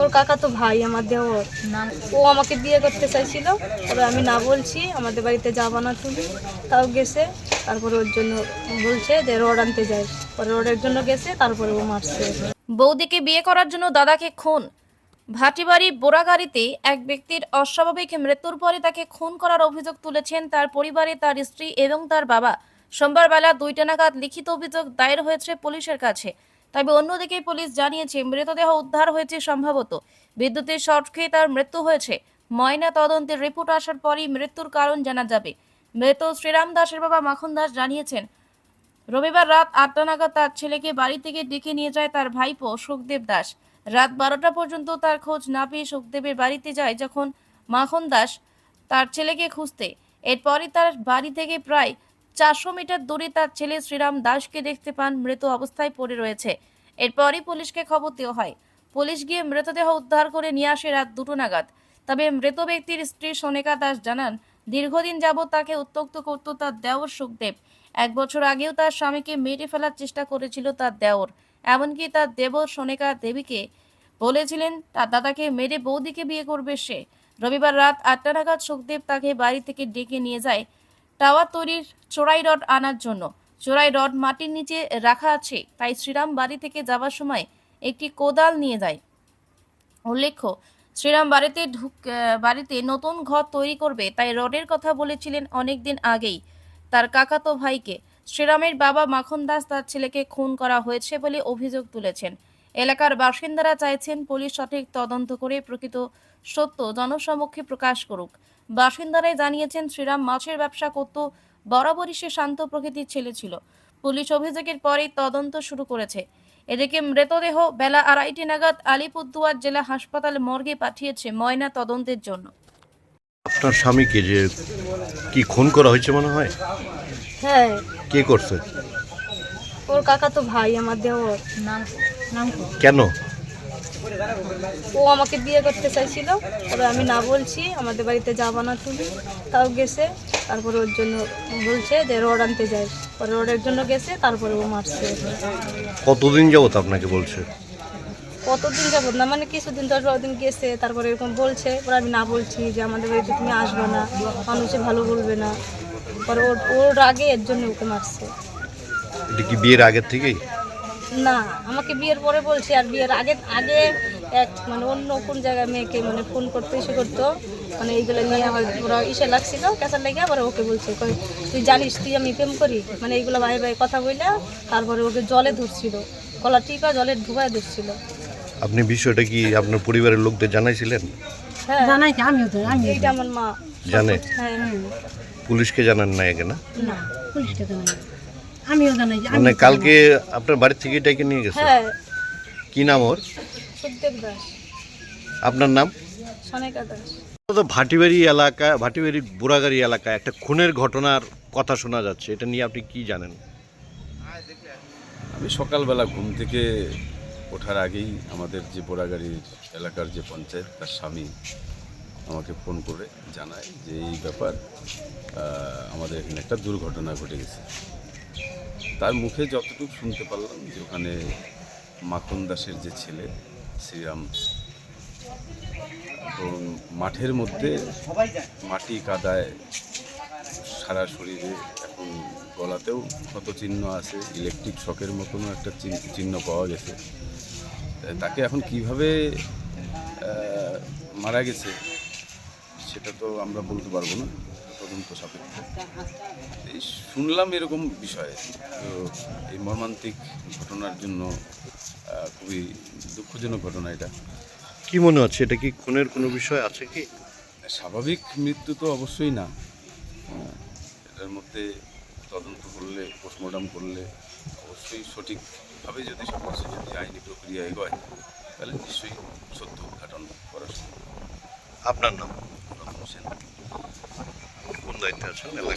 ওর কাকা তো ভাই আমার দেওর ও আমাকে বিয়ে করতে চাইছিল, তবে আমি না বলছি, আমাদের বাড়িতে যাব না তুমি। তাও গেছে, তারপরে ওর জন্য বলছে যে রড আনতে যাই। পরে রডের জন্য গেছে, তারপরে ও মারছে। বৌদিকে বিয়ে করার জন্য দাদাকে খুন। ভাটিবাড়ি বোরাগাড়িতে এক ব্যক্তির অস্বাভাবিক মৃত্যুর পরে তাকে খুন করার অভিযোগ তুলেছেন তার পরিবারে তার স্ত্রী এবং তার বাবা। সোমবার বেলা দুইটা নাগাদ লিখিত অভিযোগ দায়ের হয়েছে পুলিশের কাছে। তবে অন্যদিকে পুলিশ জানিয়েছে, মৃতদেহ উদ্ধার হয়েছে সম্ভবত। বিদ্যুতের শর্ট খেয়ে তার মৃত্যু হয়েছে। ময়না তদন্তের রিপোর্ট আসার পরই মৃত্যুর কারণ জানা যাবে। মৃত শ্রীরাম দাসের বাবা মাখন দাস জানিয়েছেন, রবিবার রাত আটটা নাগাদ তার ছেলেকে বাড়ি থেকে ডেকে নিয়ে যায় তার ভাইপো সুখদেব দাস। রাত বারোটা পর্যন্ত তার খোঁজ না পেয়ে সুখদেবের বাড়িতে যায় যখন মাখন দাস তার ছেলেকে খুঁজতে। এরপরই তার বাড়ি থেকে প্রায় চারশো মিটার দূরে তার ছেলে শ্রীরাম দাসকে দেখতে পান, মৃত অবস্থায় পড়ে রয়েছে। এরপরই পুলিশকে খবর দেওয়া হয়। পুলিশ গিয়ে মৃতদেহ উদ্ধার করে নিয়ে আসে রাত দুটো নাগাদ। তবে মৃত ব্যক্তির স্ত্রী সোনেকা দাস জানান, দীর্ঘদিন যাবৎ তাকে উত্তক্ত করত তার দেওর সুখদেব। এক বছর আগেও তার স্বামীকে মেরে ফেলার চেষ্টা করেছিল তার দেওর। এমনকি তার দেবর সোনেকা দেবীকে বলেছিলেন, তার দাদাকে মেরে বৌদিকে বিয়ে করবে সে। রবিবার রাত আটটা নাগাদ সুখদেব তাকে বাড়ি থেকে ডেকে নিয়ে যায় টাওয়ার তৈরির চোরাই রড আনার জন্য। চোরাই রড মাটির নিচে রাখা আছে, তাই শ্রীরাম বাড়ি থেকে যাওয়ার সময় একটি কোদাল নিয়ে যায়। উল্লেখ্য, শ্রীরাম বাড়িতে ঢুক বাড়িতে নতুন ঘর তৈরি করবে, তাই রডের কথা বলেছিলেন অনেক দিন আগেই তার কাকাতো ভাইকে। শ্রীরামের বাবা মাখন দাস তার ছেলেকে খুন করা হয়েছে বলে অভিযোগ তুলেছেন। এলাকার বাসিন্দারা চাইছেন পুলিশ সঠিক তদন্ত করে প্রকৃত সত্য জনসমক্ষে প্রকাশ করুক। বাসিন্দারাই জানিয়েছেন শ্রীরাম মাছের ব্যবসা করত বরাবরই সে শান্ত প্রকৃতির ছেলে ছিল। পুলিশ অভিযোগের পরেই তদন্ত শুরু করেছে। এদিকে মৃতদেহ বেলা আড়াইটি নাগাদ আলিপুরদুয়ার জেলা হাসপাতাল মর্গে পাঠিয়েছে ময়না তদন্তের জন্য। আপনার স্বামীকে যে কি খুন করা হয়েছে মনে হয়? হ্যাঁ। কে করছে? ওর কাকা তো ভাই আমার দেওয়ার নাম নাম কেন? ও আমাকে বিয়ে করতে চাইছিল তবে আমি না বলছি আমাদের বাড়িতে যাব না তুমি। তাও গেছে তারপরে ওর জন্য বলছে যে রড আনতে যাই। পরে রডের জন্য গেছে তারপরে ও মারছে। কতদিন যাব যাবত আপনাকে বলছে? কতদিন যাবত না মানে কিছুদিন দশ বারো দিন গেছে তারপরে এরকম বলছে। পরে আমি না বলছি যে আমাদের বাড়িতে তুমি আসবে না মানুষে ভালো বলবে না। পরে ওর ওর আগে এর জন্য ওকে মারছে। এটা কি বিয়ের আগের থেকেই? না আমাকে বিয়ের পরে বলছে আর বিয়ের আগে আগে এক মানে অন্য কোন জায়গায় মেয়েকে মানে ফোন করতে ইসে করতো মানে এইগুলো নিয়ে আমার ওরা ইসে লাগছিল ক্যাসার লেগে আবার ওকে বলছে কই তুই জানিস তুই আমি প্রেম করি? মানে এইগুলো ভাই ভাই কথা বললে তারপরে ওকে জলে ধরছিল কলা টিপা জলে ঢুকায় ধরছিল। আপনি বিষয়টা কি আপনার পরিবারের লোকদের জানাইছিলেন? হ্যাঁ। জানাই কি আমিও তো আমি এইটা আমার মা। জানে? হ্যাঁ পুলিশকে জানান না একে না? না পুলিশকে জানাই আমিও যে আমি মানে কালকে আপনার বাড়ি থেকে ডেকে নিয়ে গেছে? হ্যাঁ। কি নাম ওর? সুখদেব দাস। আপনার নাম? সনেকা দাস। তো ভাটিবাড়ি এলাকা ভাটিবাড়ি বুড়াগাড়ি এলাকায় একটা খুনের ঘটনার কথা শোনা যাচ্ছে। এটা নিয়ে আপনি কি জানেন? আমি সকালবেলা ঘুম থেকে ওঠার আগেই আমাদের যে বোড়াগাড়ির এলাকার যে পঞ্চায়েত তার স্বামী আমাকে ফোন করে জানায় যে এই ব্যাপার আমাদের এখানে একটা দুর্ঘটনা ঘটে গেছে। তার মুখে যতটুকু শুনতে পারলাম যে ওখানে মাখন দাসের যে ছেলে, শ্রীরাম মাঠের মধ্যে মাটি কাদায় সারা শরীরে এখন গলাতেও ক্ষত চিহ্ন আছে ইলেকট্রিক শকের মতনও একটা চিহ্ন পাওয়া গেছে। তাকে এখন কীভাবে মারা গেছে, সেটা তো আমরা বলতে পারব না। তদন্ত সাপেক্ষ এই শুনলাম এরকম বিষয় তো এই মর্মান্তিক ঘটনার জন্য খুবই দুঃখজনক ঘটনা এটা। কি মনে হচ্ছে? এটা কি খুনের কোনো বিষয় আছে কি? স্বাভাবিক মৃত্যু তো অবশ্যই না। হ্যাঁ, এটার মধ্যে তদন্ত করলে পোস্টমর্টম করলে অবশ্যই সঠিকভাবে যদি সব কিছু যদি আইনি প্রক্রিয়া এগোয় তাহলে নিশ্চয়ই সত্য উদ্ঘাটন করা সম্ভব। আপনার নাম? 的，你就成那个。